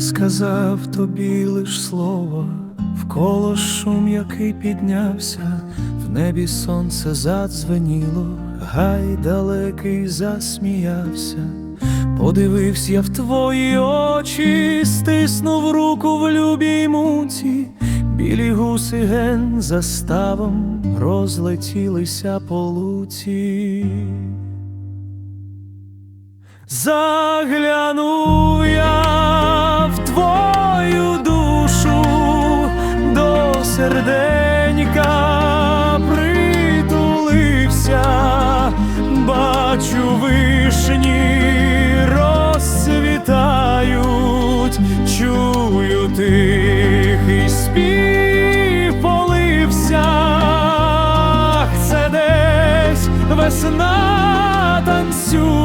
сказав тобі лиш слово, вколо шум, який піднявся, в небі сонце задзвеніло, гай далекий засміявся. Подивився я в твої очі, стиснув руку в любій муті, білі гуси ген за ставом розлетілися по луці. Заглянув серденька притулився, бачу вишні розцвітають, чую тихий спів полився, це десь весна танцює,